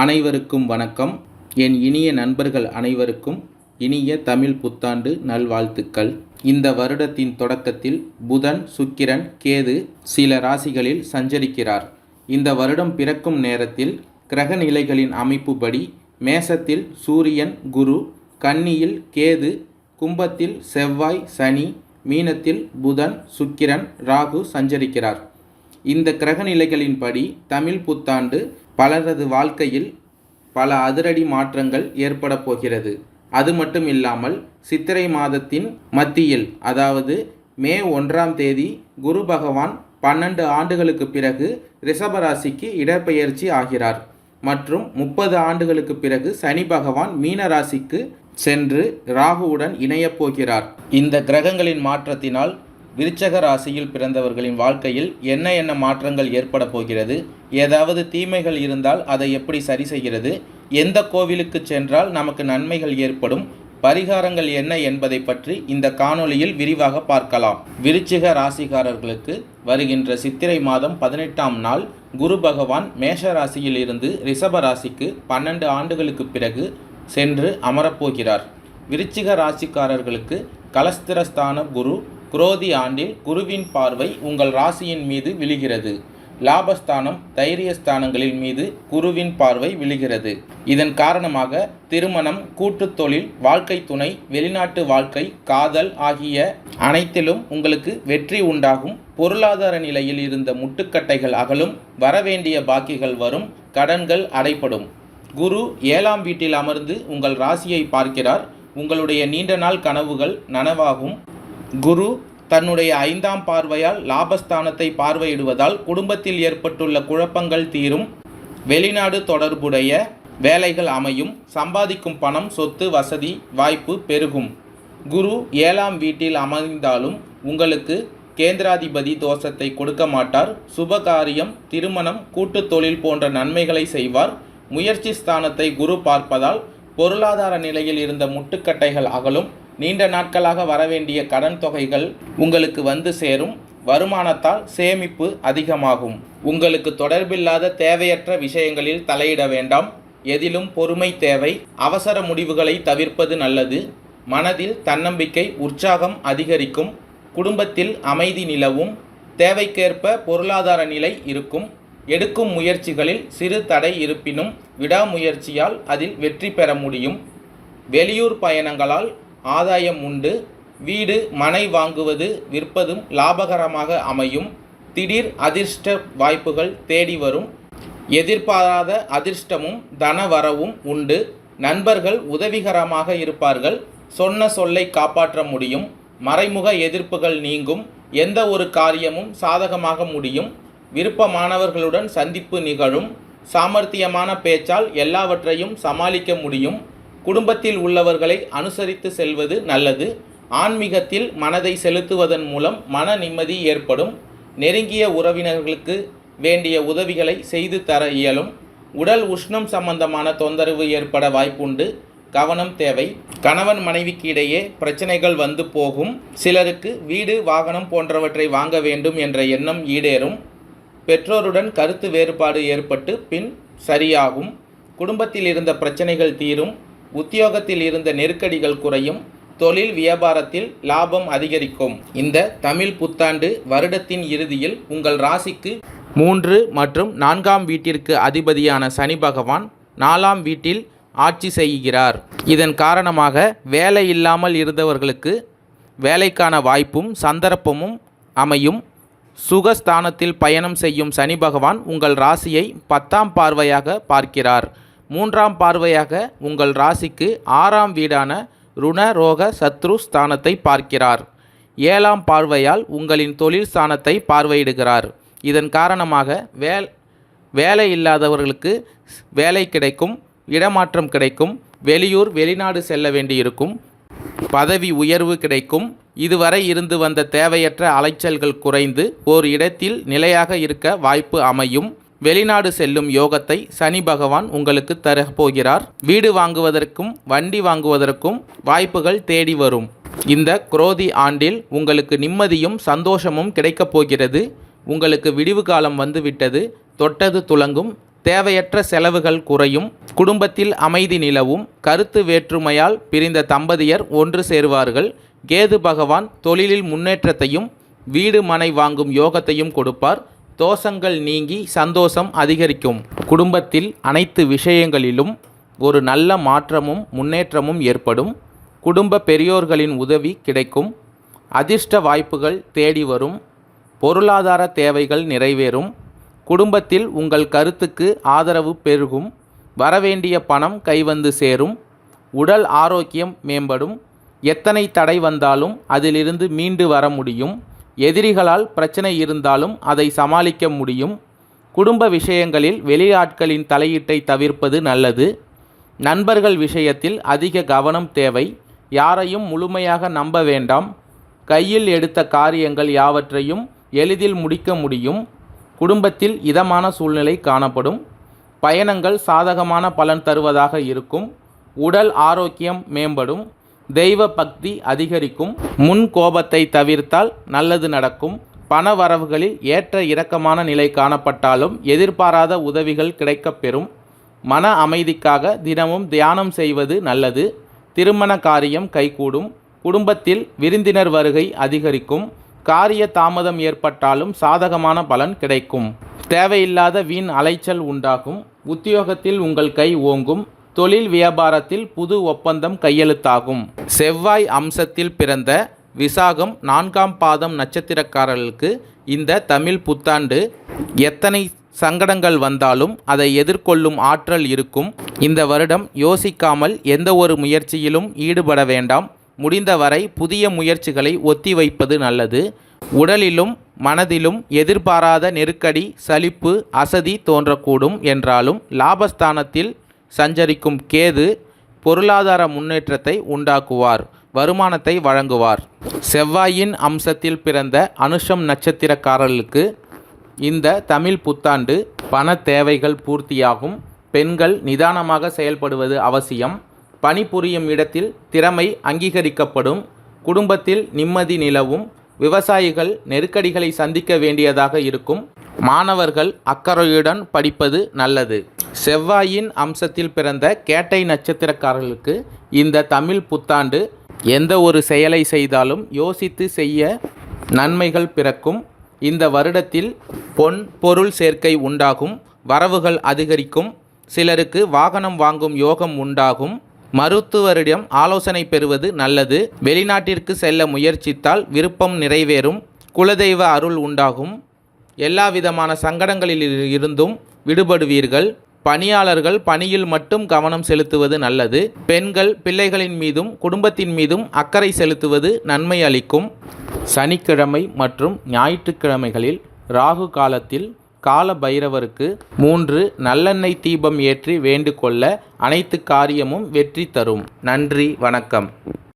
அனைவருக்கும் வணக்கம். என் இனிய நண்பர்கள் அனைவருக்கும் இனிய தமிழ் புத்தாண்டு நல்வாழ்த்துக்கள். இந்த வருடத்தின் தொடக்கத்தில் புதன் சுக்கிரன் கேது சில ராசிகளில் சஞ்சரிக்கிறார். இந்த வருடம் பிறக்கும் நேரத்தில் கிரக நிலைகளின் அமைப்புப்படி மேசத்தில் சூரியன் குரு கன்னியில் கேது கும்பத்தில் செவ்வாய் சனி மீனத்தில் புதன் சுக்கிரன் ராகு சஞ்சரிக்கிறார். இந்த கிரக நிலைகளின்படி தமிழ் புத்தாண்டு பலரது வாழ்க்கையில் பல அதிரடி மாற்றங்கள் ஏற்பட போகிறது. அது மட்டும் இல்லாமல் சித்திரை மாதத்தின் மத்தியில் அதாவது மே ஒன்றாம் தேதி குரு பகவான் பன்னெண்டு ஆண்டுகளுக்கு பிறகு ரிஷபராசிக்கு இடப்பெயர்ச்சி ஆகிறார். மற்றும் முப்பது ஆண்டுகளுக்கு பிறகு சனி பகவான் மீன ராசிக்கு சென்று ராகுவுடன் இணையப் போகிறார். இந்த கிரகங்களின் மாற்றத்தினால் விருச்சக ராசியில் பிறந்தவர்களின் வாழ்க்கையில் என்ன என்ன மாற்றங்கள் ஏற்பட போகிறது? ஏதாவது தீமைகள் இருந்தால் அதை எப்படி சரி செய்கிறது? எந்த கோவிலுக்கு சென்றால் நமக்கு நன்மைகள் ஏற்படும்? பரிகாரங்கள் என்ன என்பதை பற்றி இந்த காணொளியில் விரிவாக பார்க்கலாம். விருச்சிக ராசிக்காரர்களுக்கு வருகின்ற சித்திரை மாதம் பதினெட்டாம் நாள் குரு பகவான் மேஷ ராசியில் இருந்து ரிஷப ராசிக்கு பன்னெண்டு ஆண்டுகளுக்கு பிறகு சென்று அமரப்போகிறார் விருச்சிக ராசிக்காரர்களுக்கு கலஸ்திரஸ்தான குரு குரோதி ஆண்டில் குருவின் பார்வை உங்கள் ராசியின் மீது விழுகிறது. லாபஸ்தானம் தைரியஸ்தானங்களின் மீது குருவின் பார்வை விழுகிறது. இதன் காரணமாக திருமணம் கூட்டுத் தொழில் வாழ்க்கை துணை வெளிநாட்டு வாழ்க்கை காதல் ஆகிய அனைத்திலும் உங்களுக்கு வெற்றி உண்டாகும். பொருளாதார நிலையில் இருந்த முட்டுக்கட்டைகள் அகலும் வரவேண்டிய பாக்கிகள் வரும் கடன்கள் அடைப்படும். குரு ஏழாம் வீட்டில் அமர்ந்து உங்கள் ராசியை பார்க்கிறார். உங்களுடைய நீண்ட நாள் கனவுகள் நனவாகும். குரு தன்னுடைய ஐந்தாம் பார்வையால் லாபஸ்தானத்தை பார்வையிடுவதால் குடும்பத்தில் ஏற்பட்டுள்ள குழப்பங்கள் தீரும். வெளிநாடு தொடர்புடைய வேலைகள் அமையும். சம்பாதிக்கும் பணம் சொத்து வசதி வாய்ப்பு பெருகும். குரு ஏழாம் வீட்டில் அமைந்தாலும் உங்களுக்கு கேந்திராதிபதி தோஷத்தை கொடுக்க மாட்டார். சுபகாரியம் திருமணம் கூட்டுத் தொழில் போன்ற நன்மைகளை செய்வார். முயற்சி ஸ்தானத்தை குரு பார்ப்பதால் பொருளாதார நிலையில் இருந்த முட்டுக்கட்டைகள் அகலும். நீண்ட நாட்களாக வரவேண்டிய கடன் தொகைகள் உங்களுக்கு வந்து சேரும். வருமானத்தால் சேமிப்பு அதிகமாகும். உங்களுக்கு தொடர்பில்லாத தேவையற்ற விஷயங்களில் தலையிட வேண்டாம். எதிலும் பொறுமை தேவை. அவசர முடிவுகளை தவிர்ப்பது நல்லது. மனதில் தன்னம்பிக்கை உற்சாகம் அதிகரிக்கும். குடும்பத்தில் அமைதி நிலவும். தேவைக்கேற்ப பொருளாதார நிலை இருக்கும். எடுக்கும் முயற்சிகளில் சிறு தடை இருப்பினும் விடாமுயற்சியால் அதில் வெற்றி பெற முடியும். வெளியூர் பயணங்களால் ஆதாயம் உண்டு. வீடு மனை வாங்குவது விற்பதும் லாபகரமாக அமையும். திடீர் அதிர்ஷ்ட வாய்ப்புகள் தேடி வரும். எதிர்பாராத அதிர்ஷ்டமும் தனவரவும் உண்டு. நண்பர்கள் உதவிகரமாக இருப்பார்கள். சொன்ன சொல்லை காப்பாற்ற முடியும். மறைமுக எதிர்ப்புகள் நீங்கும். எந்த ஒரு காரியமும் சாதகமாக முடியும். விருப்பமானவர்களுடன் சந்திப்பு நிகழும். சாமர்த்தியமான பேச்சால் எல்லாவற்றையும் சமாளிக்க முடியும். குடும்பத்தில் உள்ளவர்களை அனுசரித்து செல்வது நல்லது. ஆன்மீகத்தில் மனதை செலுத்துவதன் மூலம் மன நிம்மதி ஏற்படும். நெருங்கிய உறவினர்களுக்கு வேண்டிய உதவிகளை செய்து தர இயலும். உடல் உஷ்ணம் சம்பந்தமான தொந்தரவு ஏற்பட வாய்ப்புண்டு. கவனம் தேவை. கணவன் மனைவிக்கு இடையே பிரச்சனைகள் வந்து போகும். சிலருக்கு வீடு வாகனம் போன்றவற்றை வாங்க வேண்டும் என்ற எண்ணம் ஈடேறும். பெற்றோருடன் கருத்து வேறுபாடு ஏற்பட்டு பின் சரியாகும். குடும்பத்தில் இருந்த பிரச்சனைகள் தீரும். உத்தியோகத்தில் இருந்த நெருக்கடிகள் குறையும் தொழில் வியாபாரத்தில் லாபம் அதிகரிக்கும். இந்த தமிழ் புத்தாண்டு வருடத்தின் இறுதியில் உங்கள் ராசிக்கு மூன்று மற்றும் நான்காம் வீட்டிற்கு அதிபதியான சனி பகவான் நாலாம் வீட்டில் ஆட்சி செய்கிறார். இதன் காரணமாக வேலை இல்லாமல் இருந்தவர்களுக்கு வேலைக்கான வாய்ப்பும் சந்தர்ப்பமும் அமையும். சுகஸ்தானத்தில் பயணம் செய்யும் சனி பகவான் உங்கள் ராசியை பத்தாம் பார்வையாக பார்க்கிறார். மூன்றாம் பார்வையாக உங்கள் ராசிக்கு ஆறாம் வீடான ருண ரோக சத்ரு ஸ்தானத்தை பார்க்கிறார். ஏழாம் பார்வையால் உங்களின் தொழில் ஸ்தானத்தை பார்வையிடுகிறார். இதன் காரணமாக வே வேலை இல்லாதவர்களுக்கு வேலை கிடைக்கும் இடமாற்றம் கிடைக்கும் வெளியூர் வெளிநாடு செல்ல வேண்டியிருக்கும் பதவி உயர்வு கிடைக்கும் இதுவரை இருந்து வந்த தேவையற்ற அலைச்சல்கள் குறைந்து ஓர் இடத்தில் நிலையாக இருக்க வாய்ப்பு அமையும். வெளிநாடு செல்லும் யோகத்தை சனி பகவான் உங்களுக்கு தரப்போகிறார் வீடு வாங்குவதற்கும் வண்டி வாங்குவதற்கும் வாய்ப்புகள் தேடி வரும். இந்த குரோதி ஆண்டில் உங்களுக்கு நிம்மதியும் சந்தோஷமும் கிடைக்கப் போகிறது. உங்களுக்கு விடிவு காலம் வந்துவிட்டது. தொட்டது துலங்கும் தேவையற்ற செலவுகள் குறையும். குடும்பத்தில் அமைதி நிலவும். கருத்து வேற்றுமையால் பிரிந்த தம்பதியர் ஒன்று சேருவார்கள். கேது பகவான் தொழிலில் முன்னேற்றத்தையும் வீடு மனை வாங்கும் யோகத்தையும் கொடுப்பார். தோஷங்கள் நீங்கி சந்தோஷம் அதிகரிக்கும். குடும்பத்தில் அனைத்து விஷயங்களிலும் ஒரு நல்ல மாற்றமும் முன்னேற்றமும் ஏற்படும். குடும்ப பெரியோர்களின் உதவி கிடைக்கும். அதிர்ஷ்ட வாய்ப்புகள் தேடி வரும். பொருளாதார தேவைகள் நிறைவேறும். குடும்பத்தில் உங்கள் கருத்துக்கு ஆதரவு பெருகும். வரவேண்டிய பணம் கைவந்து சேரும். உடல் ஆரோக்கியம் மேம்படும். எத்தனை தடை வந்தாலும் அதிலிருந்து மீண்டு வர முடியும். எதிரிகளால் பிரச்சனை இருந்தாலும் அதை சமாளிக்க முடியும். குடும்ப விஷயங்களில் வெளியாட்களின் தலையீட்டை தவிர்ப்பது நல்லது. நண்பர்கள் விஷயத்தில் அதிக கவனம் தேவை. யாரையும் முழுமையாக நம்ப வேண்டாம். கையில் எடுத்த காரியங்கள் யாவற்றையும் எளிதில் முடிக்க முடியும். குடும்பத்தில் இதமான சூழ்நிலை காணப்படும். பயணங்கள் சாதகமான பலன் தருவதாக இருக்கும். உடல் ஆரோக்கியம் மேம்படும். தெய்வ பக்தி அதிகரிக்கும் முன் கோபத்தை தவிர்த்தால் நல்லது நடக்கும். பண வரவுகளில் ஏற்ற இறக்கமான நிலை காணப்பட்டாலும் எதிர்பாராத உதவிகள் கிடைக்கப்பெறும் மன அமைதிக்காக தினமும் தியானம் செய்வது நல்லது. திருமண காரியம் கைகூடும். குடும்பத்தில் விருந்தினர் வருகை அதிகரிக்கும். காரிய தாமதம் ஏற்பட்டாலும் சாதகமான பலன் கிடைக்கும். தேவையில்லாத வீண் அலைச்சல் உண்டாகும். உத்தியோகத்தில் உங்கள் கை ஓங்கும். தொழில் வியாபாரத்தில் புது ஒப்பந்தம் கையெழுத்தாகும். செவ்வாய் அம்சத்தில் பிறந்த விசாகம் நான்காம் பாதம் நட்சத்திரக்காரர்களுக்கு இந்த தமிழ் புத்தாண்டு எத்தனை சங்கடங்கள் வந்தாலும் அதை எதிர்கொள்ளும் ஆற்றல் இருக்கும். இந்த வருடம் யோசிக்காமல் எந்த ஒரு முயற்சியிலும் ஈடுபட வேண்டாம். முடிந்தவரை புதிய முயற்சிகளை ஒத்தி வைப்பது நல்லது. உடலிலும் மனதிலும் எதிர்பாராத நெருக்கடி சலிப்பு அசதி தோன்றக்கூடும் என்றாலும் லாபஸ்தானத்தில் சஞ்சரிக்கும் கேது பொருளாதார முன்னேற்றத்தை உண்டாக்குவார் வருமானத்தை வழங்குவார். செவ்வாயின் அம்சத்தில் பிறந்த அனுஷம் நட்சத்திரக்காரர்களுக்கு இந்த தமிழ் புத்தாண்டு பண தேவைகள் பூர்த்தியாகும். பெண்கள் நிதானமாக செயல்படுவது அவசியம். பணிபுரியும் இடத்தில் திறமை அங்கீகரிக்கப்படும். குடும்பத்தில் நிம்மதி நிலவும். விவசாயிகள் நெருக்கடிகளை சந்திக்க வேண்டியதாக இருக்கும். மாணவர்கள் அக்கறையுடன் படிப்பது நல்லது. செவ்வாயின் அம்சத்தில் பிறந்த கேட்டை நட்சத்திரக்காரர்களுக்கு இந்த தமிழ் புத்தாண்டு எந்த ஒரு செயலை செய்தாலும் யோசித்து செய்ய நன்மைகள் பிறக்கும். இந்த வருடத்தில் பொன் பொருள் சேர்க்கை உண்டாகும் வரவுகள் அதிகரிக்கும் சிலருக்கு வாகனம் வாங்கும் யோகம் உண்டாகும். மருத்துவரிடம் ஆலோசனை பெறுவது நல்லது. வெளிநாட்டிற்கு செல்ல முயற்சித்தால் விருப்பம் நிறைவேறும் குலதெய்வ அருள் உண்டாகும். எல்லா விதமான சங்கடங்களில் இருந்தும் விடுபடுவீர்கள். பணியாளர்கள் பணியில் மட்டும் கவனம் செலுத்துவது நல்லது. பெண்கள் பிள்ளைகளின் மீதும் குடும்பத்தின் மீதும் அக்கறை செலுத்துவது நன்மை அளிக்கும். சனிக்கிழமை மற்றும் ஞாயிற்றுக்கிழமைகளில் ராகு காலத்தில் கால பைரவருக்கு மூன்று நல்லெண்ணெய் தீபம் ஏற்றி வேண்டுகொள்ள அனைத்து காரியமும் வெற்றி தரும். நன்றி வணக்கம்.